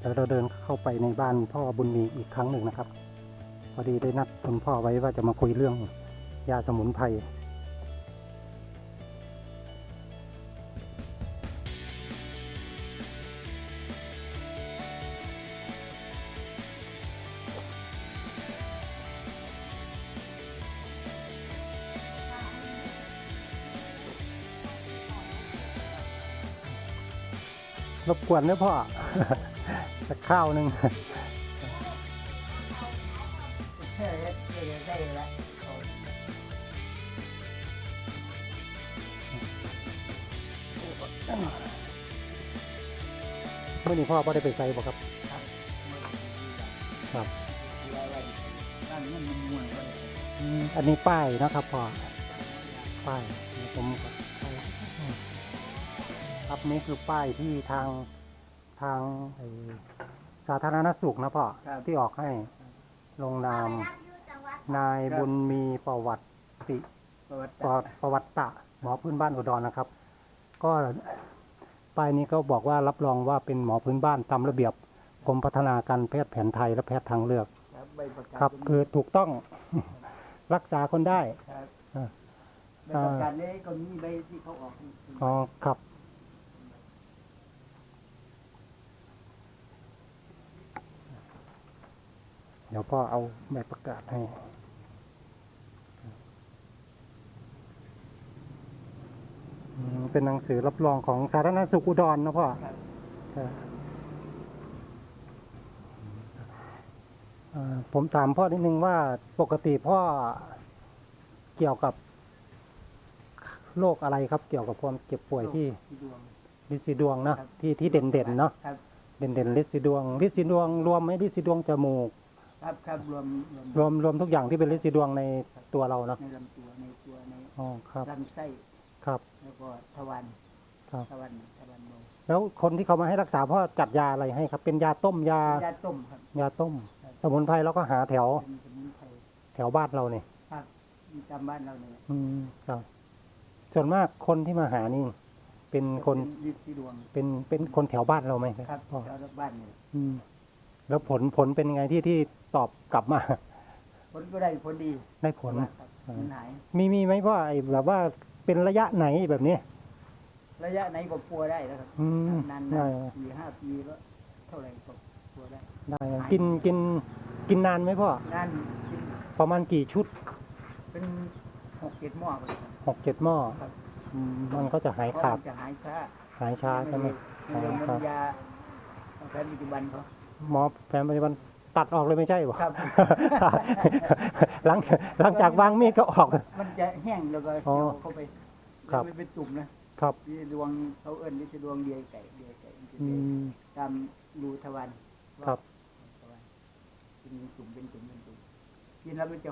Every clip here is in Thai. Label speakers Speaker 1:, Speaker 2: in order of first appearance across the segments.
Speaker 1: เดี๋ยวเราเดินเข้าไปในบ้านพ่อบุญมีอีกครั้งหนึ่งนะครับ พอดีได้นัดคุณพ่อไว้ว่าจะมาคุยเรื่องยาสมุนไพรรบกวนนะพ่อ สักข้าวหนึ่ง
Speaker 2: เออไมื่
Speaker 1: อนี้พ่อพ่อได้ไปใส่บ่ครับ ครับ อันนี้ป้ายนะครับพ่อ ป้ายผมครับนี่คือป้ายที่ทางทางไอาธารณสุขนะพ่อที่ออกให้ลงนาม นายบุญมีประวัติ
Speaker 2: ประวัติ
Speaker 1: ประประวัติตะหมอพื้นบ้านอุดรนะครับ ก็ป้ายนี้ก็บอกว่ารับรองว่าเป็นหมอพื้นบ้านตามระเบียบกรมพัฒนาการแพทย์แผนไทยและแพทย์ทางเลือก
Speaker 2: ครับใบประกาศ
Speaker 1: ครับคือถูกต้องรักษาคนได้
Speaker 2: ครับ
Speaker 1: อ่า
Speaker 2: ใบประกาศนี้ก็มีใบที่เขาออกให้
Speaker 1: อ๋อครับ เดี๋ยวพ่อเอาใบประกาศให้อืมเป็นหนังสือรับรองของสาธารณสุขอุดรนะพ่อ
Speaker 2: ครับ
Speaker 1: เอ่อเอ่อผมถามพ่อนิดนึงว่าปกติพ่อเกี่ยวกับโรคอะไรครับ เกี่ยวกับความเจ็บป่วยที่
Speaker 2: ที่ดวง
Speaker 1: ลินสีดวงเนาะที่ที่เด่นเด่นๆเนาะ
Speaker 2: ครับ
Speaker 1: เด่นเด่นๆลินสีดวงลินสีดวงรวมไหมลินสีดวงจมูก
Speaker 2: ครับครับรวม
Speaker 1: รวมรวมทุกอย่างที่เป็นลินสีดวงในตัวเราเนาะ
Speaker 2: ในลำตัวในตัวใน
Speaker 1: อ๋อครับ
Speaker 2: ลำไส้
Speaker 1: ครับ
Speaker 2: แล้วก็ทวาร
Speaker 1: ครับ
Speaker 2: ทวารทวารโม
Speaker 1: แล้วคนที่เขามาให้รักษาพ่อจัดยาอะไรให้ครับ เป็นยาต้มยา
Speaker 2: ยาต้มครับ
Speaker 1: ยาต้ม สมุนไพรเราก็หาแถว
Speaker 2: เป็นสมุนไพร
Speaker 1: แถวบ้านเราเนี่ย
Speaker 2: ครับมีตามบ้านเราเนี่ย
Speaker 1: อืมครับ ส่วนมากคนที่มาหานี่ เป็นคน
Speaker 2: เป็ลิที่ดวง
Speaker 1: เป็นเป็นคนแถวบ้านเราไหม
Speaker 2: ครับ
Speaker 1: พ่อ
Speaker 2: ชาวบ้านเนี่ย
Speaker 1: อืม แล้วผลผลเป็นยังไงที่ที่ตอบกลับมา
Speaker 2: ผลก็ได้ผลดี
Speaker 1: ได้ผล
Speaker 2: ครับมันหาย
Speaker 1: มีมีไหมพ่อไอ้แบบว่าเป็นระยะไหนแบบนี้
Speaker 2: ระยะไหนก็ปัวได้แล้วครับ
Speaker 1: อืม
Speaker 2: นาน
Speaker 1: ได้
Speaker 2: ๆสี่ห้าปีก็เท่าไหร่ก็ปัวได้
Speaker 1: ได้กินกินกินนานไหมพ่อ
Speaker 2: นานกิน
Speaker 1: ประมาณกี่ชุด
Speaker 2: เป็นหกเจ็ดหม้อเลย
Speaker 1: หกเจ็ดหม้อ
Speaker 2: ครับ
Speaker 1: อืมมันก็จะหาย
Speaker 2: เพราะ
Speaker 1: ขาด
Speaker 2: มันจะหายช้า
Speaker 1: หายช้าใช่ไหม
Speaker 2: คือเรื่อง
Speaker 1: ครั
Speaker 2: มั
Speaker 1: บ
Speaker 2: นยาแผนปัจจุบันเขา
Speaker 1: หมอแผนปัจจุบันตัดออกเลยไม่ใช่บ่
Speaker 2: ครับ
Speaker 1: หลังหลังจากวางมีดก็ออก
Speaker 2: มันจะแห้งแล้วก็
Speaker 1: อ๋อ
Speaker 2: เกี่ยวเข้าไป
Speaker 1: ครับ
Speaker 2: แล้วมันเป็นตุ่มนะครับนี่ดวงเขาเอิ้นนี่จะดวงเดียไก่เดียไก่มันจะ
Speaker 1: อื
Speaker 2: เดิน
Speaker 1: ม
Speaker 2: ตามรูทวาร
Speaker 1: ครับ
Speaker 2: ทวารเป็นตุ่มเป็นตุ่มเป็นตุ่มกินแล้วมันจะ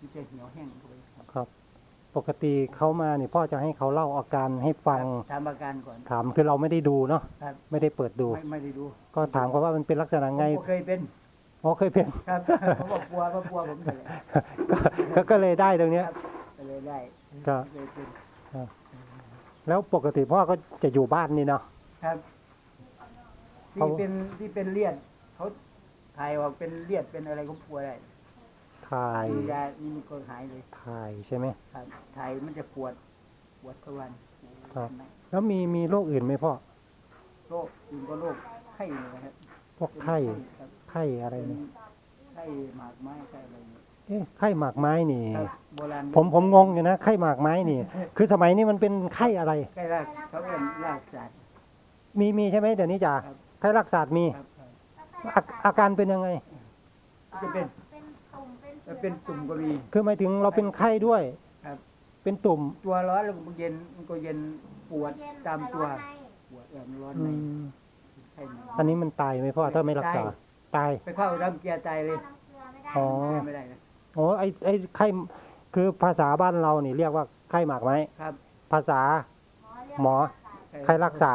Speaker 2: มันจะเหี่ยวแห้งเข้าไปครับ
Speaker 1: ครับ ปกติเขามาเนี่ยพ่อจะให้เขาเล่าอาการให้ฟัง
Speaker 2: ถามอาการก่อน
Speaker 1: ถามคือเราไม่ได้ดูเนาะ
Speaker 2: ครับ
Speaker 1: ไม่ได้เปิดดู
Speaker 2: ไม่ไม่ได้ดู
Speaker 1: ก็ถามเขาว่ามันเป็นลักษณะไง
Speaker 2: ผมก็เคยเป็น
Speaker 1: อ๋อเคยเป็น
Speaker 2: ครับผมบอกกลัวก็กลัวผมเลย
Speaker 1: ก็ก็ก็เลยได้ตรงเนี้ย
Speaker 2: ก็เลยได้
Speaker 1: ก็
Speaker 2: เคยเป็น
Speaker 1: แล้วปกติพ่อก็จะอยู่บ้านนี่เนาะ
Speaker 2: ครับ
Speaker 1: เขา
Speaker 2: ที่เป็นที่เป็นเลือดเขาถ่ายว่าเป็นเลือดเป็นอะไรก็กลัวได้
Speaker 1: ถ่าย
Speaker 2: มียานี่มันก็หายเลย
Speaker 1: ถ่ายใช่ไหม
Speaker 2: ครับถ่ายมันจะปวดปวดทุกวัน
Speaker 1: ครับแล้วมีมีโรคอื่นไหมพ่อ
Speaker 2: โรคอื่นก็โรคไข้นี่นะครับ
Speaker 1: พวกไข้
Speaker 2: ครับ
Speaker 1: ไข้อะไร
Speaker 2: เป็น
Speaker 1: เนี่ย
Speaker 2: ไข้หมากไม้ไข้อะไรเนี่ย
Speaker 1: เอ๊ะไข้หมากไม้นี่
Speaker 2: ครับโบราณ
Speaker 1: ผมผมงงอยู่นะไข้หมากไม้นี่ คือสมัยนี้มันเป็นไข้อะไร
Speaker 2: ไข้รากเขาเรียกรากสัตว์
Speaker 1: มีมีใช่ไหมเดี๋ยวนี้จ้ะ
Speaker 2: ครับ
Speaker 1: ไข้รักษามี
Speaker 2: ครับครับ
Speaker 1: อาอาการเป็นยังไง
Speaker 2: จะเป็น จะเป็นตุ่มก็มี
Speaker 1: คือหมายถึงเราเป็นไข้ด้วย
Speaker 2: ครับ
Speaker 1: เป็นตุ่ม
Speaker 2: ตัวร้อนแล้วมันเย็นมันก็เย็นปวดตามตัว ปวดเออมันร้อน
Speaker 1: อื
Speaker 2: ใน
Speaker 1: ม
Speaker 2: ไข้หมา
Speaker 1: อันนี้มันตายไหมพ่อถ้าไม่รักษา ตาย
Speaker 2: ไปเข้าน้ำเกลียร์ใจเลย
Speaker 1: อ๋อ
Speaker 2: ไม่ได้นะ
Speaker 1: โอ้ไอไอไข้คือภาษาบ้านเรานี่เรียกว่าไข้หมากไม้
Speaker 2: ครับ
Speaker 1: ภาษาหมอ ไข้รักษา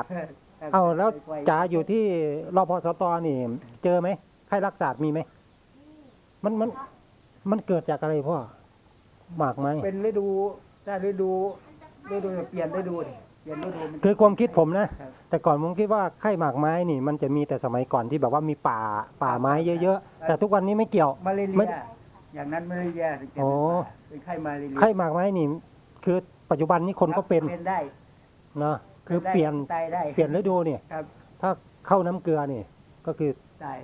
Speaker 1: เอาแล้วจ๋าอยู่ที่รพสตนี่ เจอไหมไข้รักษามีไหมมันมัน มันเกิดจากอะไรพ่อหมากไม้
Speaker 2: เป็นฤดูถ้าฤดูฤดูเปลี่ยนฤดูนี่เปลี่ยนฤดูมัน
Speaker 1: คือความคิดผมนะ
Speaker 2: ครับ
Speaker 1: แต่ก่อนผมคิดว่าไข้หมากไม้นี่ มันจะมีแต่สมัยก่อนที่แบบว่ามีป่าป่าไม้เยอะๆ แต่ทุกวันนี้ไม่เกี่ยว
Speaker 2: มาเล
Speaker 1: ไม่
Speaker 2: เรียอย่างนั้นมาเลเรียถึงจะ
Speaker 1: โอ้
Speaker 2: เป็นไข้มาเลเรีย
Speaker 1: ไข้หมากไม้นี่ คือปัจจุบันนี้คนก็เป็น
Speaker 2: เป็นได้
Speaker 1: เนาะคือ
Speaker 2: ได้
Speaker 1: เปลี่ยน
Speaker 2: ตายได้
Speaker 1: เปลี่ยนฤดูเนี่ย
Speaker 2: ครับ
Speaker 1: ถ้าเข้าน้ำเกลือนี่ ก็คือ
Speaker 2: ตาย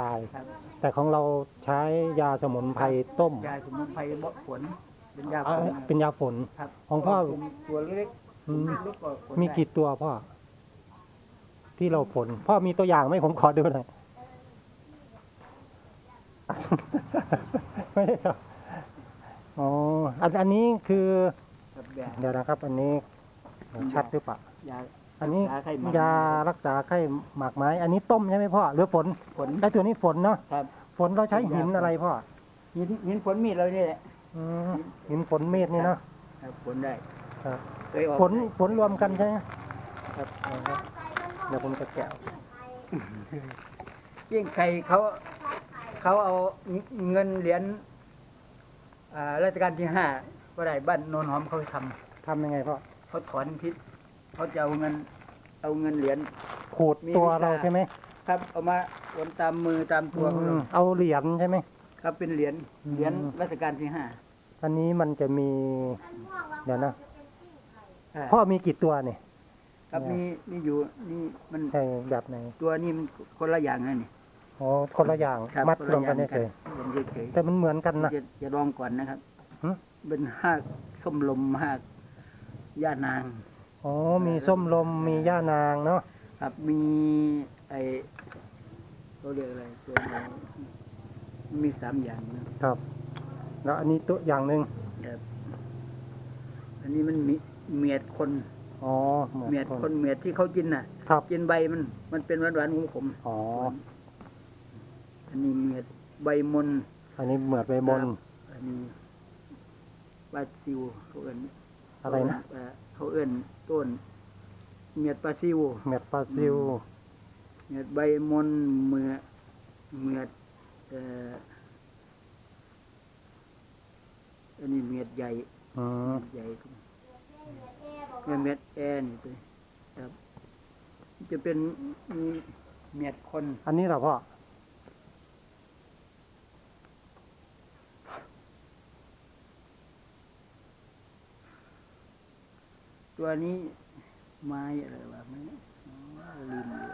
Speaker 1: ตาย
Speaker 2: ครับ
Speaker 1: แต่ของเราใช้ยาสมุนไพรต้ม
Speaker 2: ยาสมุนไพรบ่ฝนเป็นยา
Speaker 1: เอ่
Speaker 2: ฝ
Speaker 1: อนเป็นยาฝน
Speaker 2: ครับ
Speaker 1: ของพ่อ
Speaker 2: ตัวเล็ก
Speaker 1: อืม
Speaker 2: ลูกก็ฝน
Speaker 1: มี
Speaker 2: ได้
Speaker 1: กี่ตัวพ่อ ที่เราผล พ่อมีตัวอย่างไหมผมขอดูหน่อย ไม่ได้ครับอ๋ออันอันนี้คือ
Speaker 2: ครับยา
Speaker 1: เดี๋ยวนะครับ อันนี้ชัดหรือเปล่ายา อันนี้
Speaker 2: รักษาไข้หมาก
Speaker 1: ยารักษาไข้หมากไม้ อันนี้ต้มใช่ไหมพ่อหรือฝน
Speaker 2: ฝน
Speaker 1: ไอ้ตัวนี้ฝนเนาะ
Speaker 2: ครับ
Speaker 1: ฝนเราใช้หินอะไรพ่อ
Speaker 2: หินหินฝนมีดเรานี่แหละ
Speaker 1: อืมหินฝนเมฆนี่เนาะ
Speaker 2: ครับฝนได้
Speaker 1: ครับ
Speaker 2: เคยออก
Speaker 1: ฝนฝนรวมกันใช่ไหม
Speaker 2: ครับ
Speaker 1: อ๋อครับเดี๋ยวผมจะแกะ
Speaker 2: ยิ่งใครเขาเขาเอาเงินเหรียญอ่ารัชกาลที่ห้าก็ได้บ้านโนนหอมเขาทำ
Speaker 1: ทำยังไงพ่อ
Speaker 2: เขาถอนพิษ เขาจะเอาเงิน เอาเงินเหรียญ
Speaker 1: ขูดตัวเราใช่ไหม
Speaker 2: ครับ เอามาวนตามมือตามตัวเขา
Speaker 1: อื
Speaker 2: เล
Speaker 1: ม
Speaker 2: ย
Speaker 1: เอาเหรียญใช่ไหม
Speaker 2: ครับเป็นเหรียญ
Speaker 1: อืม
Speaker 2: เหรียญรัชกาลที่ห้า
Speaker 1: อันนี้มันจะมี เดี๋ยวนะ
Speaker 2: อ่า
Speaker 1: พ่อมีกี่ตัวเนี่ย
Speaker 2: ครับ
Speaker 1: เนี่ย
Speaker 2: นี่นี่อยู่นี่มัน
Speaker 1: ใช่แบบไหน
Speaker 2: ตัวนี้มันคนละอย่างนะนี่
Speaker 1: อ๋อคนละอย่าง
Speaker 2: ครับ
Speaker 1: มัด
Speaker 2: คน
Speaker 1: ร
Speaker 2: ละ
Speaker 1: วมกัน
Speaker 2: อย่าง
Speaker 1: เฉย
Speaker 2: ผมเฉย
Speaker 1: ๆแต่มันเหมือนกัน
Speaker 2: ๆ
Speaker 1: นะ
Speaker 2: จะจะลองก่อนนะครับ
Speaker 1: หึ
Speaker 2: เป็นหากส้มลมหากย่านาง
Speaker 1: อ๋อ มีส้มลม มีย่านางเนาะ
Speaker 2: ครับมีไอเขาเรียกอะไรตัวอะไรมีสามอย่างนะครับ
Speaker 1: แล้วอันนี้ตัวอย่างหนึ่ง
Speaker 2: ครับอันนี้มันมีเมียดคน
Speaker 1: อ๋อเหมือน
Speaker 2: เมียด
Speaker 1: คน
Speaker 2: คนเมียดที่เขากินน่ะ
Speaker 1: ครับ
Speaker 2: กินใบมัน มันเป็นหวานหวานๆขม
Speaker 1: อ๋อ
Speaker 2: ๆอันนี้เมียดใบมน
Speaker 1: อันนี้เหมือนใบบน
Speaker 2: อันนี้ปลาซิวเขาเอื้น
Speaker 1: อะไรนะ
Speaker 2: เเขาเอื้นต้น เมียดปลาซิว
Speaker 1: เม็ดปลาซิว
Speaker 2: เมียดใบมนเมือเมียดเอ่ออันนี้เมียดใหญ่
Speaker 1: อืม
Speaker 2: ใหญ่ขึ้นเมียดเมียดแอร์นี่ตัวครับ จะเป็นมีเมียดคน
Speaker 1: อันนี้เหรอพ่อ
Speaker 2: ตัวนี้ไม้อะไรวะไม้อ๋อลืมเลย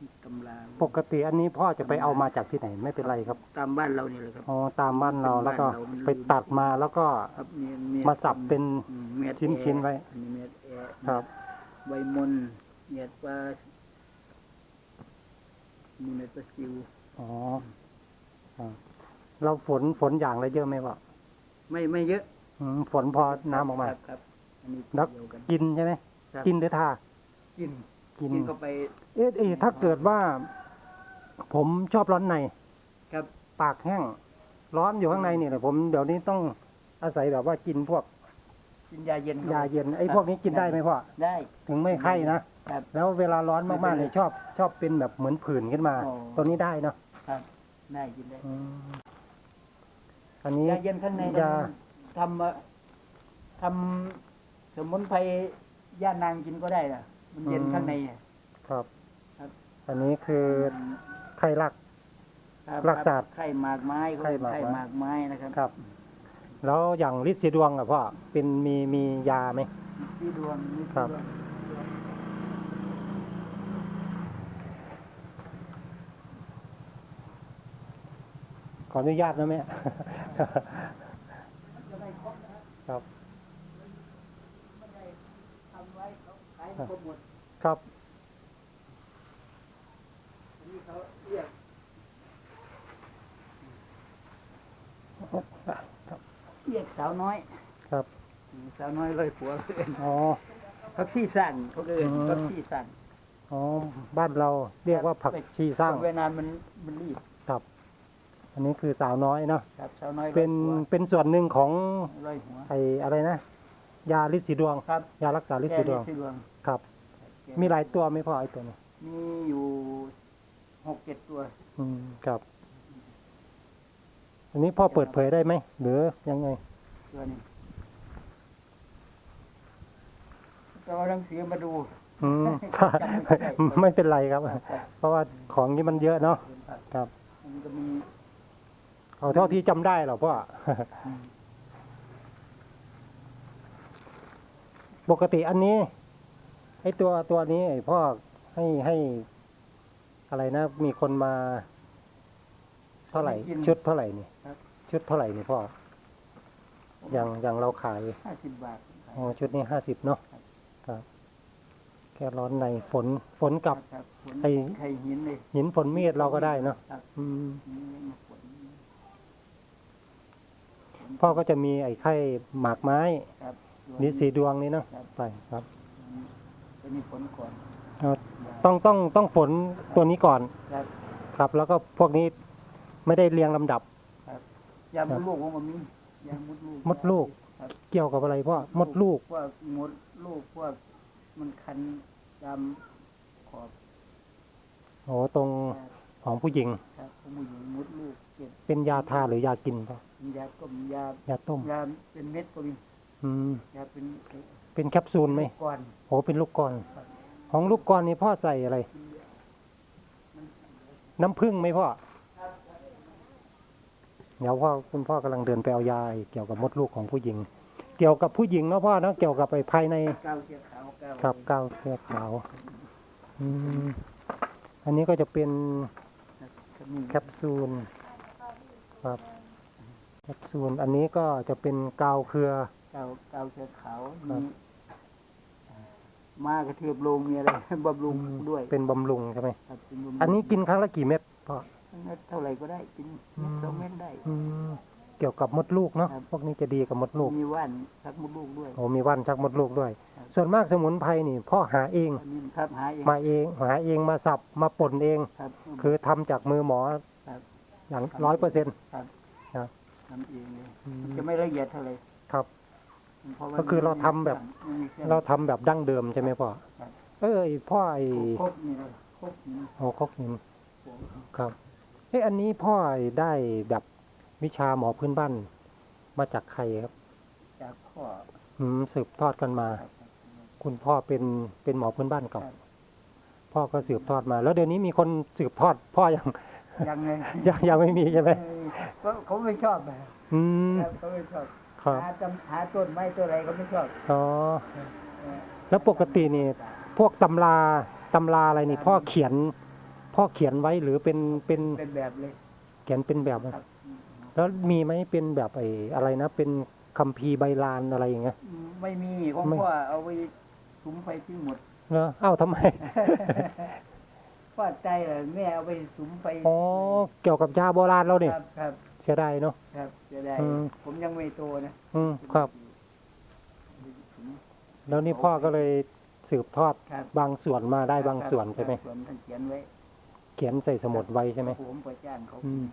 Speaker 2: มีตำรา
Speaker 1: ปกติอันนี้พ่อจะไปเอามาจากที่ไหนไม่เป็นไรครับ
Speaker 2: ตามบ้านเราเนี่ยเลยครับ
Speaker 1: อ๋อตามบ้านเราแล้วก็
Speaker 2: บ้านเรามัน
Speaker 1: ไปตัดมาแล้วก็
Speaker 2: ครับเมียเมีย
Speaker 1: มาสับเป็น
Speaker 2: อืมเมียด
Speaker 1: ชิ้น
Speaker 2: แอร์
Speaker 1: ชิ้นไว้
Speaker 2: อันนี้เมียดแอร์
Speaker 1: ครับ
Speaker 2: ใบมนเมียดปลามีเมียดปลาซิว
Speaker 1: อ๋ออ่าเราฝนฝนอย่างไรเยอะไหมวะ
Speaker 2: ไม่ไม่เยอะ
Speaker 1: อืมฝนพอน้ำออกมา
Speaker 2: ครับครับ อันนี้
Speaker 1: แล้ว
Speaker 2: เดียวกัน
Speaker 1: กินใช่ไหม
Speaker 2: ครับ
Speaker 1: กินหรือทา
Speaker 2: กิน
Speaker 1: กิน
Speaker 2: กินเข้าไป
Speaker 1: เอ๊ะเอ๊ะถ้าเกิดว่า ผมชอบร้อนใน
Speaker 2: ครับ
Speaker 1: ปากแห้ง ร้อนอยู่ข้างในนี่แหละผมเดี๋ยวนี้ต้องอาศัยแบบว่ากินพวก
Speaker 2: กินยาเย็นข้ไป
Speaker 1: ยาเย็นไอ้พวกนี้กินได้ไหมพ่อ
Speaker 2: ได้
Speaker 1: ถึงไม่ไข้นะครับ แล้วเวลาร้อนมากๆเนี่ยชอบ ชอบเป็นแบบเหมือนผื่นขึ้นมา
Speaker 2: อ๋อ
Speaker 1: ตัวนี้ได้เนาะ
Speaker 2: ครับ ได้กินได้
Speaker 1: อืมอันนี้
Speaker 2: ยาเย็นข้างใน
Speaker 1: ยา
Speaker 2: ทำเอ่อทำส มุนไพรย่านางกินก็ได้นะมันเย็นข้างในอะ
Speaker 1: ครับ
Speaker 2: ครับ
Speaker 1: อันนี้คือไข้รัก
Speaker 2: ครับ
Speaker 1: รักษา
Speaker 2: ไข้หมากไม้เขา
Speaker 1: ไข้หมากไม้
Speaker 2: ไข้หมากไม้นะครับ
Speaker 1: ครับ แล้วอย่างฤทธิ์สีดวงอะพ่อเป็นมีมียาไหม
Speaker 2: ที่ดวงนี่
Speaker 1: ครับ
Speaker 2: ที่ดวง
Speaker 1: ขออนุญาตนะแม่ ครับ
Speaker 2: ทำไว้เขาขาย ครบหมด
Speaker 1: ครับ
Speaker 2: อันนี้เขาเรียกเรียกสาวน้อย
Speaker 1: ครับ
Speaker 2: อืมสาวน้อยเลยผัวเขาเอิ้น
Speaker 1: อ๋อ
Speaker 2: เขาที่สั่งเขาเอิน
Speaker 1: อืม
Speaker 2: เขาที่สั่ง
Speaker 1: อ๋อ บ้านเราเรียกว่าผักชีสร้าง
Speaker 2: เวลามันมันรีบ
Speaker 1: ครับ อันนี้คือสาวน้อยเนาะ
Speaker 2: ครับสาวน้อยร้อย
Speaker 1: เป็น
Speaker 2: หัว
Speaker 1: เป็นส่วนหนึ่งของ
Speaker 2: ร้อยหัว
Speaker 1: ไออะไรนะ ยาฤทธิ์สีดวง
Speaker 2: ครับ
Speaker 1: ยารักษาฤทธิ์สีดวง มีหลายตัวไหมพ่อไอตัวนี้
Speaker 2: มีอยู่หกเจ็ดตัว
Speaker 1: อืมครับ อันนี้พ่อเปิดเผยได้ไหมหรือยังไง
Speaker 2: ตัวนี้ก็เอาหนังสือมาดู
Speaker 1: อืม
Speaker 2: จำไม่ได้
Speaker 1: ไม่เป็นไรครับ
Speaker 2: ครับครับ
Speaker 1: เพราะว่าของนี้มันเยอะเนาะ
Speaker 2: ครับ
Speaker 1: ครับ
Speaker 2: มันก็มี
Speaker 1: เอาเท่าที่จำได้หรอพ่อ
Speaker 2: อืม
Speaker 1: ปกติอันนี้ ไอ้ตัวตัวนี้ไอ้พ่อให้ให้ อะไรนะ มีคนมา เท่าไหร่
Speaker 2: ไม่กิน
Speaker 1: ชุดเท่าไหร่นี่
Speaker 2: ครับ
Speaker 1: ชุดเท่าไหร่นี่พ่ออย่างอย่างเราขาย
Speaker 2: ห้าสิบบาท
Speaker 1: อ๋อชุดนี้ห้าสิบเนาะครับแค่ร้อนในฝนฝนกับ
Speaker 2: ครับฝน
Speaker 1: ไอ้
Speaker 2: ไข่หินเลย
Speaker 1: หินฝนมีดเราก็ได้เนาะ
Speaker 2: ครับ
Speaker 1: อืม
Speaker 2: นี่มาฝน
Speaker 1: พ่อก็จะมีไอ้ไข่หมากไม้
Speaker 2: ครับ
Speaker 1: นี่สีดวงนี้เนาะ
Speaker 2: ครับ
Speaker 1: ไปครับ
Speaker 2: จะ มีฝนก่อน
Speaker 1: เอาต้องต้องต้องฝนตัวนี้ก่อน
Speaker 2: ครับ
Speaker 1: ครับ แล้วก็พวกนี้ไม่ได้เรียงลำดับ
Speaker 2: ยามดลูกผมก็มียามมดลูก
Speaker 1: มดลูก
Speaker 2: ครับ
Speaker 1: เกี่ยวกับอะไรพ่อมดลูก
Speaker 2: พวกมดลูกพวกมันคันตามขอบ
Speaker 1: โอ้ตรงของผู้หญิง
Speaker 2: ครับผมผู้หญิงมดลูกเก็บ
Speaker 1: เป็นยาทาหรือยากินพ่อยา
Speaker 2: ต้มยา ยา
Speaker 1: ต้ม
Speaker 2: ยาเป็นเม็ดก็มี
Speaker 1: อืม
Speaker 2: ยาเป็น
Speaker 1: เป็นแคปซูลไหม
Speaker 2: ก้อน
Speaker 1: โอ้เป็นลูกกลอนของลูกกลอนนี่พ่อใส่อะไร น้ำผึ้งไหมพ่อเดี๋ยวพ่อคุณพ่อกำลังเดินไปเอายาเกี่ยวกับมดลูกของผู้หญิง เกี่ยวกับผู้หญิงเนาะพ่อเนาะเกี่ยวกับไปภายใน
Speaker 2: เก้าเขียวขาวเก้า
Speaker 1: ครับก้าวเสื้อขาวอืมอันนี้ก็จะเป็น
Speaker 2: ก็มี
Speaker 1: แคปซูลครับแคปซูลอันนี้ก็จะเป็นกาวเครือ
Speaker 2: เก้าเก้าเขียวขาว
Speaker 1: ครั
Speaker 2: มี
Speaker 1: บ
Speaker 2: มากระเทือบโลงมีอะไรบำรุงด้วย
Speaker 1: เป็นบำรุงใช่ไหม
Speaker 2: ครับเป็นบำรุง
Speaker 1: อันนี้กินครั้งละกี่เม็ดพ่อ
Speaker 2: เท่าไหร่ก็ได้กิน
Speaker 1: อืม
Speaker 2: สองเม็ดได้
Speaker 1: อืมเกี่ยวกับมดลูกเนาะ
Speaker 2: ครับ
Speaker 1: พวกนี้จะดีกับมดลูก
Speaker 2: มีว่านชักมดลูกด้วย
Speaker 1: โอ้มีว่านชักมดลูกด้วย
Speaker 2: ครับ
Speaker 1: ส่วนมากสมุนไพรนี่พ่อหาเอง
Speaker 2: อันนี้ครับหาเอง
Speaker 1: มาเองหาเองมาสับมาป่นเอง
Speaker 2: ครับ
Speaker 1: คือทำจากมือหมอ
Speaker 2: ครับ
Speaker 1: อย่างร้อยเปอร์เซ็นต์
Speaker 2: ทำเองเลยมันจะไม่ละเอียดเท่าไหร่
Speaker 1: ก็คือเราทำแบบ
Speaker 2: ไม่มีคอง
Speaker 1: เราทำแบบดั้งเดิมใช่ไหมพ่อ
Speaker 2: ครับ
Speaker 1: เอ้ยพ่อไอ้
Speaker 2: ครบนี่เลยครบนี่
Speaker 1: โอ้ครกหินครับเอ้อันนี้พ่อได้แบบวิชาหมอพื้นบ้านมาจากใครครับ
Speaker 2: จากพ่อ
Speaker 1: อืมสืบทอดกันมา
Speaker 2: ครับ
Speaker 1: คุณพ่อเป็นเป็นหมอพื้นบ้านเก่า
Speaker 2: ครับ
Speaker 1: พ่อก็สืบทอดมา แล้วเดี๋ยวนี้มีคนสืบทอด พ่อยัง
Speaker 2: ยังไง
Speaker 1: ยังยังไม่มีใช่ไหม
Speaker 2: เออก็เขาไม่ชอบอะ
Speaker 1: อืม
Speaker 2: ครับเขาไม่ชอบ
Speaker 1: ครับ
Speaker 2: หาต้นหาต้นไม้ต้นอะไรก็ไม่ชอบ
Speaker 1: อ๋อ
Speaker 2: เออ
Speaker 1: แล้วปกตินี่ พวกตำราตำราอะไรนี่ พ่อเขียน พ่อเขียนไว้หรือเป็นเป็น
Speaker 2: เป็นแบบเลย
Speaker 1: เขียนเป็นแบบ
Speaker 2: ครับ
Speaker 1: แล้วมีไหมเป็นแบบไอ้อะไรนะเป็นคัมภีร์ใบลานอะไรอย่างเงี้ย
Speaker 2: อืมไม่มีของ
Speaker 1: ไม่
Speaker 2: พ่อเอาไว้สุมไฟทิ้งหมด
Speaker 1: เนอะเอ้าทำไม
Speaker 2: พ่อใจเหรอแม่เอาไปสุมไฟ
Speaker 1: อ๋อเกี่ยวกับยาโบราณเราเนี่ย
Speaker 2: ครับครับ
Speaker 1: เสียดายเนาะ
Speaker 2: ครับจะได้
Speaker 1: อืม
Speaker 2: ผมยังไม่โตนะ
Speaker 1: อืมครับ แล้วนี่พ่อก็เลยสืบทอด
Speaker 2: ครับ
Speaker 1: บางส่วนมาได้บางส่วนใช่ไหม
Speaker 2: บางส่วนท่านเขียนไว้
Speaker 1: เขียนใส่สมุดไว้ใช่ไหม
Speaker 2: ผมก็จ้างเขา
Speaker 1: อืม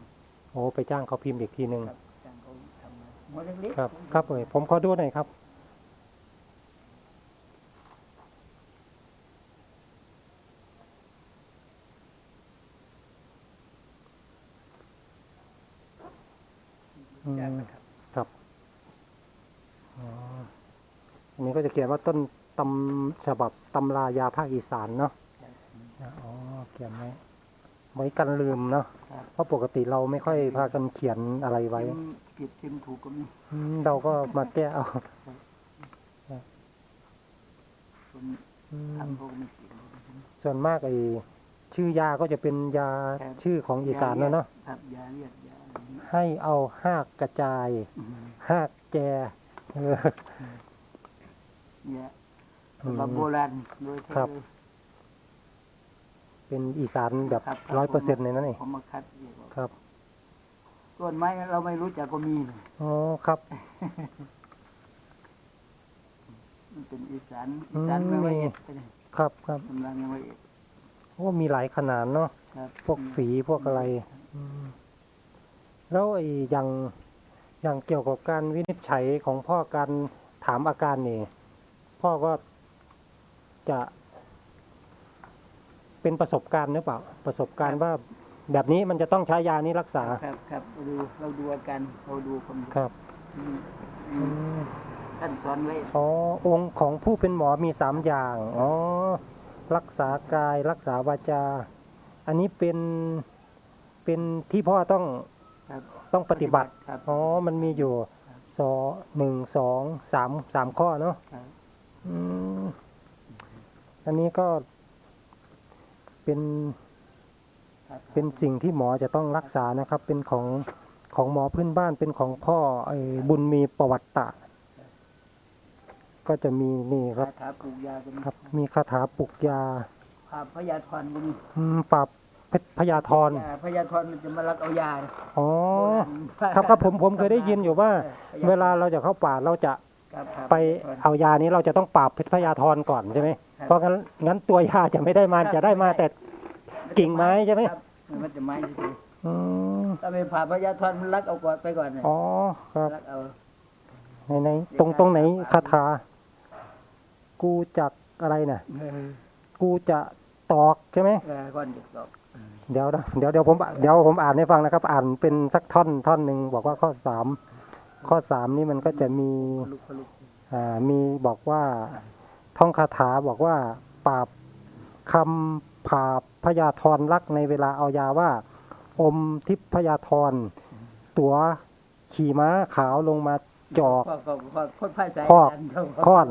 Speaker 1: โอ้ไปจ้างเขาพิมพ์อีกทีหนึ่ง
Speaker 2: ครับจ้างเขาทำมาหัวเล็กๆ
Speaker 1: ครับ
Speaker 2: ผม
Speaker 1: ครับเอ้ยผมขอดูหน่อยครับ อืม
Speaker 2: จ้างนะครับ
Speaker 1: ครับอ๋ออันนี้ ก็จะเขียนว่าต้นตำฉบับตำรายาภาคอีสานเนาะอ๋อเขียนไว้ไว้กันลืมเนาะ
Speaker 2: ครับ
Speaker 1: เพราะปกติเราไม่ค่อยพากันเขียนอะไรไว้
Speaker 2: พิมพ์ผิดพิมพ์ถูกก็มี
Speaker 1: อืมเราก็มาแก้เอา
Speaker 2: ผม
Speaker 1: อืม
Speaker 2: ทำเขาก็ไม่เขียน
Speaker 1: ส่วนมากไอ้ชื่อยาก็จะเป็นยา
Speaker 2: ครับ
Speaker 1: ชื่อของอีสานนะเนาะ
Speaker 2: ครับยาเรียกยาอะไรนี้
Speaker 1: ให้เอาหากกระจาย
Speaker 2: อืม
Speaker 1: หากแจ เออ
Speaker 2: ยา
Speaker 1: อืม
Speaker 2: แบบโบราณโดยแท้
Speaker 1: ครับ
Speaker 2: เลย
Speaker 1: เป็นอีสานแบบ
Speaker 2: คบ
Speaker 1: ร้อยเปอร์เซ็นต์เลยนะนี่
Speaker 2: ผมมาคัดเรียกว่า
Speaker 1: ครับ
Speaker 2: ต้นไม้เราไม่รู้จักก็มีนะ
Speaker 1: อ๋อครับ
Speaker 2: มันเป็นอีสาน
Speaker 1: อื
Speaker 2: อี
Speaker 1: ม
Speaker 2: สานเมืองละ
Speaker 1: มี
Speaker 2: เอียดไปเลย
Speaker 1: ครับครับ
Speaker 2: กำลังยังละเอียด
Speaker 1: โอ้มีหลายขนาดเนาะ
Speaker 2: ครับ
Speaker 1: พวกฝีพวกอะไรอืมแล้วไอ้อย่างอย่างเกี่ยวกับการวินิจฉัยของพ่อการถามอาการนี่ พ่อก็จะเป็นประสบการณ์หรือเปล่า ประสบการณ์ว่าแบบนี้มันจะต้องใช้ยานี้รักษา
Speaker 2: ครับครับเราดูเราดูอาการเราดูคน
Speaker 1: ครับ
Speaker 2: อืม
Speaker 1: อืม
Speaker 2: ท่านสอนไว้
Speaker 1: อ๋อองค์ของผู้เป็นหมอมีสามอย่างอ๋อรักษากายรักษาวาจา อันนี้เป็นเป็นที่พ่อต้อง
Speaker 2: ครับ
Speaker 1: ต้องปฏิบัติ
Speaker 2: ครับ
Speaker 1: อ๋อมันมีอยู่สองหนึ่งสองสามสามข้อเนาะ
Speaker 2: ครับ
Speaker 1: อืมอันนี้ก็เป็น
Speaker 2: ครับ
Speaker 1: เป็นสิ่งที่หมอจะต้องรักษานะครับ เป็นของของหมอพื้นบ้านเป็นของพ่อไอ้บุญมีประวัติตะ ก็จะมีนี่ค
Speaker 2: คา
Speaker 1: รับ
Speaker 2: ถาปลูกยาก็มี
Speaker 1: ครับ มีคาถาปลุกยา
Speaker 2: พาพญาธรก็มี
Speaker 1: อืมปราบเพชรพยาธร
Speaker 2: ยาพญาธรมันจะมาลักเอายา
Speaker 1: อ๋อ
Speaker 2: โบาณ
Speaker 1: ครับครับผมผมเคยได้ยินอยู่ว่า
Speaker 2: พญธร
Speaker 1: เวลาเราจะเข้าป่าเราจะ
Speaker 2: ครับครับ
Speaker 1: ไปเอายานี้เราจะต้องปราบเพชรพยาธรก่อนใช่ไหมเพราะงั้นงั้นตัวยาจะไม่ได้มาจะได้มาแต่กิ่งไม้ใช่ไหม
Speaker 2: ครับมันจะไม้เฉย
Speaker 1: อืม
Speaker 2: ๆถ้าไปผ่าพญาธรมันลักเอาก่อนไปก่อนเนี่ย
Speaker 1: อ๋อครับ
Speaker 2: ลักเอา
Speaker 1: ในในตรงตรงไหนคาถากูจักอะไรน่ะ
Speaker 2: เออ
Speaker 1: กูจะตอกใช่ไหม
Speaker 2: เออก่อนจะตอบ
Speaker 1: เดี๋ยวนะเดี๋ยวเดี๋ยวผมเดี๋ยวผมอ่านให้ฟังนะครับ อ่านเป็นสักท่อนท่อนหนึ่งบอกว่าข้อสาม ข้อสามนี่มันก็จะมีอ่ามีบอกว่าท่องคาถาบอกว่าปราบคำผาบพยาธรรักในเวลาเอายาว่า อมทิพยาธรตัวขี่ม้าขาวลงมาจอก
Speaker 2: ข้อข้อข้อข้อพ่ายสาย
Speaker 1: ข้อ
Speaker 2: กันเท่า
Speaker 1: ค้อน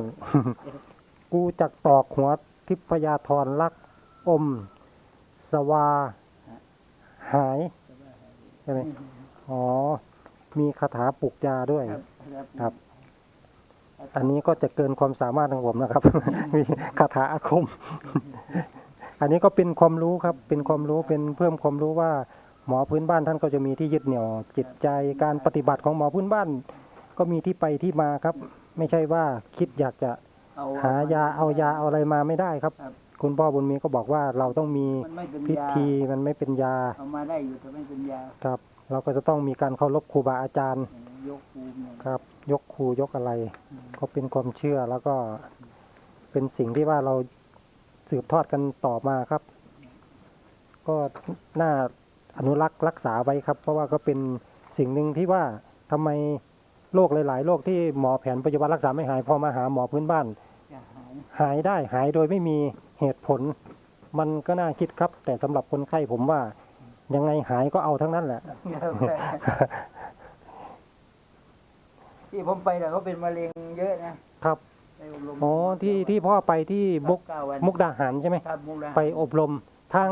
Speaker 1: กูจักตอกหัวทิพยาธรรัก อม สวา หายใช่ไหมอ๋อ มีคาถาปลุกยาด้วย
Speaker 2: ครับ
Speaker 1: ครับ อันนี้ก็จะเกินความสามารถของผมนะครับ มีคาถาอาคม อันนี้ก็เป็นความรู้ครับ เป็นความรู้เป็นเพิ่มความรู้ว่า หมอพื้นบ้านท่านก็จะมีที่ยึดเหนี่ยวจิตใจการปฏิบัติของหมอพื้นบ้าน ก็มีที่ไปที่มาครับ ไม่ใช่ว่าคิดอยากจะ
Speaker 2: เอ
Speaker 1: หายาเอายาเอาอะไรมาไม่ได้ครับ
Speaker 2: ครับ
Speaker 1: คุณพ่อบุญมีก็บอกว่าเราต้องมี
Speaker 2: มันไม่เป็น
Speaker 1: พิ
Speaker 2: ยา
Speaker 1: ธีมันไม่เป็นยา
Speaker 2: เอามาได้อยู่แต่ไม่เป็นยา
Speaker 1: ครับ เราก็จะต้องมีการเคารพครูบาอาจารย์
Speaker 2: เออยกภูมิเนี่ย
Speaker 1: ครับ ยกครูยกอะไร
Speaker 2: อืม
Speaker 1: ก็เป็นความเชื่อแล้วก็เป็นสิ่งที่ว่าเราสืบทอดกันต่อมาครับ ก็น่าอนุรักษ์รักษาไว้ครับ เพราะว่าก็เป็นสิ่งหนึ่งที่ว่าทำไมโรคหลาย ๆโรคที่หมอแผนปัจจุบันรักษาไม่หายพอมาหาหมอพื้นบ้าน
Speaker 2: จะหาย
Speaker 1: หายได้หายโดยไม่มีเหตุผล มันก็น่าคิดครับ แต่สำหรับคนไข้ผมว่า ยังไงหายก็เอาทั้งนั้นแหละ
Speaker 2: ที่ผมไปแต่เขาเป็นมะเร็งเยอะนะ ครับไปอบรม
Speaker 1: อ๋อที่ที่พ่อไปที่บุก
Speaker 2: เก้าวัน
Speaker 1: มุกดาหารใช่ไหม
Speaker 2: ครับมุกดาหาร
Speaker 1: ไปอบรมทาง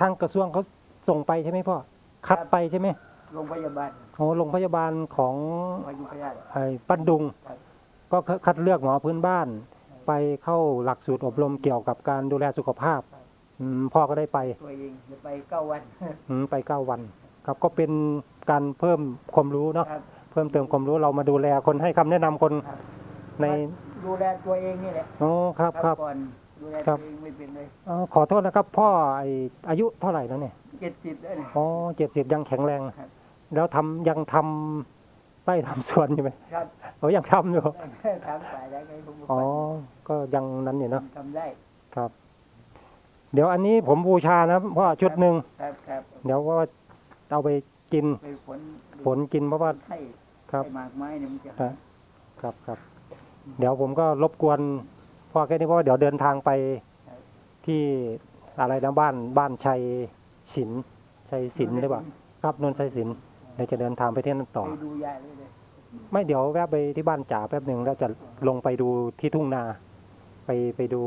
Speaker 1: ทางกระทรวงเขาส่งไปใช่ไหมพ่อ คัดไปใช่ไหม
Speaker 2: โรงพยาบาล
Speaker 1: โอ้โรงพยาบาลของ
Speaker 2: พยุพยาธิ
Speaker 1: ไอ้ปันดุง
Speaker 2: ครับ
Speaker 1: ก็คัดเลือกหมอพื้นบ้าน ไปเข้าหลักสูตรอบรมเกี่ยวกับการดูแลสุขภาพอืม พ่อก็ได้ไป
Speaker 2: ตัวเองจะไปเก้าวัน
Speaker 1: อืมไปเก้าวัน ครับก็เป็นการเพิ่มความรู้เนาะ
Speaker 2: ครับ
Speaker 1: เพิ่มเติมความรู้เรามาดูแลคนให้คำแนะนำคน
Speaker 2: ครับ
Speaker 1: ใน
Speaker 2: ดูแลตัวเองนี่แหละ
Speaker 1: โอ้ครับครับ
Speaker 2: ก่อนดูแล
Speaker 1: ครั
Speaker 2: ตัว
Speaker 1: บ
Speaker 2: เองไม่เป็นเลย
Speaker 1: เอ่อขอโทษนะครับ พ่อไออายุเท่าไหร่แล้วเนี่ย
Speaker 2: เจ็ดสิบแล้วเนี่ย
Speaker 1: อ๋อเจ็ดสิบยังแข็งแรง
Speaker 2: ครับ
Speaker 1: แล้วทำยังทำไร่ทำสวนอยู่ไหม
Speaker 2: ครับ
Speaker 1: เขายังทำอยู่
Speaker 2: ทำสายได้ไงผมก็
Speaker 1: อ๋อ
Speaker 2: ไป
Speaker 1: ก็ยังนั้นอยู่เนาะ
Speaker 2: ทำได้
Speaker 1: ครับ เดี๋ยวอันนี้ผมบูชานะเพราะว่าชุดหนึ่ง
Speaker 2: ครับครับ
Speaker 1: เดี๋ยวว่าเอาไปกิน
Speaker 2: ไปผล
Speaker 1: ผลกินเพราะว่า
Speaker 2: ไข้
Speaker 1: ครับ
Speaker 2: ไข้หมากไม้เนี่ยมันจะ
Speaker 1: ครับครับครับเดี๋ยวผมก็รบกวนพ่อแค่นี้เพราะว่าเดี๋ยวเดินทางไปที่อะไรนะบ้านบ้านชัยศิลป์ชัยศิลป์หรือเปล่าครับนนท์ชัยศิลป์เดี๋ยวจะเดินทางไปที่นั่นต่อ
Speaker 2: ไปดูยายเลยเลย
Speaker 1: ไม่เดี๋ยวแวะไปที่บ้านจ๋าแป๊บหนึ่งแล้วจะลงไปดูที่ทุ่งนา ไปไปดู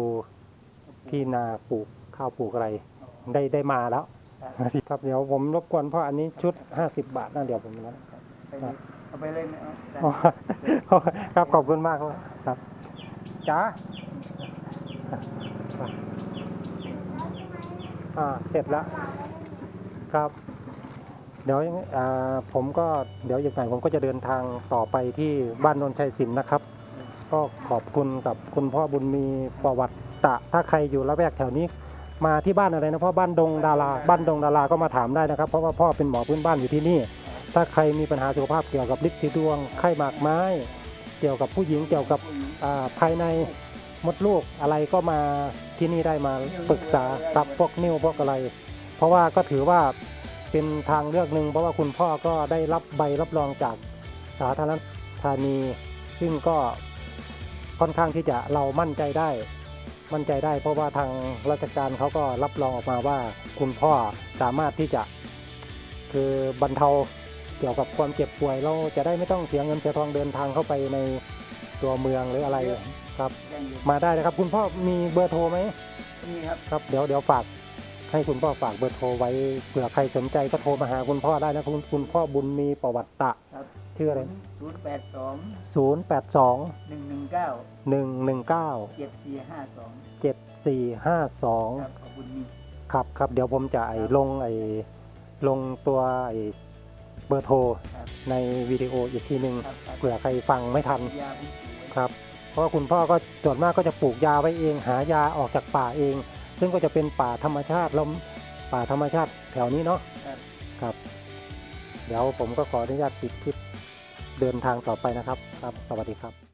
Speaker 1: ที่นาปลูก ข้าวปลูกอะไรได้ได้มาแล้วครับเดี๋ยวผมรบกวนพ่ออันนี้ชุดห้าสิบบาทนะเดี๋ยวผมนะ
Speaker 2: ไปเลยเอาไปเลยไหมเอา
Speaker 1: อ๋อครับขอบคุณมากครับครับจ๋าอ่าเสร็จแล้วครับ เดี๋ยวยังไงอ่าผมก็เดี๋ยวอย่างไรผมก็จะเดินทางต่อไปที่บ้านนนชัยศิลป์นะครับ ก็ขอบคุณกับคุณพ่อบุญมีประวัติตะถ้าใครอยู่ละแวกแถวนี้ มาที่บ้านอะไรนะพ่อบ้านดงดาราบ้านดงดาราก็มาถามได้นะครับ เพราะว่าพ่อเป็นหมอพื้นบ้านอยู่ที่นี่ ถ้าใครมีปัญหาสุขภาพเกี่ยวกับลิปสีดวงไข้หมากไม้ เกี่ยวกับผู้หญิงเกี่ยวกับอ่าภายในมดลูกอะไรก็มาที่นี่ได้มาปรึกษากับพวกนิ้วพวกอะไร เพราะว่าก็ถือว่าเป็นทางเลือกหนึ่งเพราะว่าคุณพ่อก็ได้รับใบรับรองจากสาธารณธานี ซึ่งก็ค่อนข้างที่จะเรามั่นใจได้ มั่นใจได้เพราะว่าทางราชการเขาก็รับรองออกมาว่าคุณพ่อสามารถที่จะ คือบรรเทาเกี่ยวกับความเจ็บป่วยเราจะได้ไม่ต้องเสียเงินเสียทองเดินทางเข้าไปในตัวเมืองหรืออะไรครับ
Speaker 2: ยังอยู่
Speaker 1: มาได้นะครับ คุณพ่อมีเบอร์โทรไหม
Speaker 2: นี่ครับ
Speaker 1: ครับเดี๋ยวเดี๋ยวฝากให้คุณพ่อฝากเบอร์โทรไว้เผื่อใครสนใจก็โทรมาหาคุณพ่อได้นะคุณคุณพ่อบุญมีประวัติตะ
Speaker 2: ครับ
Speaker 1: ชื่ออะไร
Speaker 2: ศูนย์แปดสอง
Speaker 1: ศูนย์แปดสอง
Speaker 2: หนึ่งหนึ่งเก้า
Speaker 1: หนึ่งหนึ่งเก้า
Speaker 2: เจ็ดสี่ห้าสอง
Speaker 1: เจ็ดสี่ห้าสอง
Speaker 2: ครับขอบคุณมี
Speaker 1: ครับครับเดี๋ยวผมจะไอ้ลงไอ้ลงตัวไอ้เบอร์โทร
Speaker 2: ครับ
Speaker 1: ในวิดีโออีกทีหนึ่ง
Speaker 2: ครับครับ
Speaker 1: เผื่อใครฟังไม่ทัน
Speaker 2: ยาผู้ป่วย
Speaker 1: ครับ เพราะว่าคุณพ่อก็ส่วนมากก็จะปลูกยาไว้เอง หายาออกจากป่าเอง ซึ่งก็จะเป็นป่าธรรมชาติลมป่าธรรมชาติแถวนี้เนาะ
Speaker 2: ครับ
Speaker 1: ครับเดี๋ยวผมก็ขออนุญาตปิดคลิป เดินทางต่อไปนะครับครับ สวัสดีครับ